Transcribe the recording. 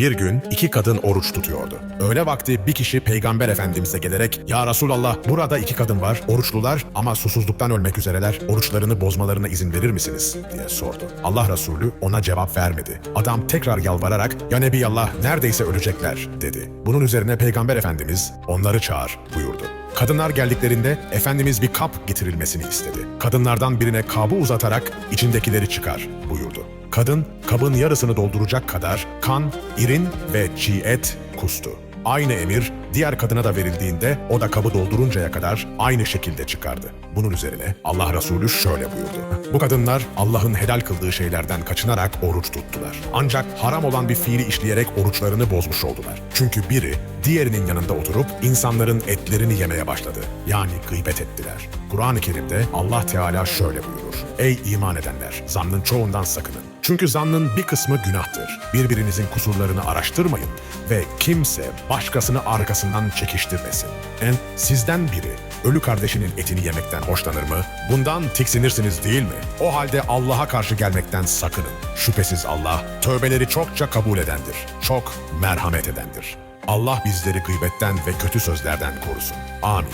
Bir gün iki kadın oruç tutuyordu. Öğle vakti bir kişi peygamber efendimize gelerek ''Ya Resulallah burada iki kadın var, oruçlular ama susuzluktan ölmek üzereler. Oruçlarını bozmalarına izin verir misiniz?'' diye sordu. Allah Resulü ona cevap vermedi. Adam tekrar yalvararak ''Ya Nebiyallah neredeyse ölecekler'' dedi. Bunun üzerine peygamber efendimiz ''Onları çağır'' buyurdu. Kadınlar geldiklerinde Efendimiz bir kap getirilmesini istedi. Kadınlardan birine kabı uzatarak içindekileri çıkar buyurdu. Kadın kabın yarısını dolduracak kadar kan, irin ve çiğ et kustu. Aynı emir diğer kadına da verildiğinde o da kabı dolduruncaya kadar aynı şekilde çıkardı. Bunun üzerine Allah Resulü şöyle buyurdu. Bu kadınlar Allah'ın helal kıldığı şeylerden kaçınarak oruç tuttular. Ancak haram olan bir fiili işleyerek oruçlarını bozmuş oldular. Çünkü biri diğerinin yanında oturup insanların etlerini yemeye başladı. Yani gıybet ettiler. Kur'an-ı Kerim'de Allah Teala şöyle buyurur. Ey iman edenler! Zannın çoğundan sakının. Çünkü zannın bir kısmı günahtır. Birbirinizin kusurlarını araştırmayın ve kimse başkasını arkasından çekiştirmesin. En sizden biri ölü kardeşinin etini yemekten hoşlanır mı? Bundan tiksinirsiniz değil mi? O halde Allah'a karşı gelmekten sakının. Şüphesiz Allah tövbeleri çokça kabul edendir. Çok merhamet edendir. Allah bizleri gıybetten ve kötü sözlerden korusun. Amin.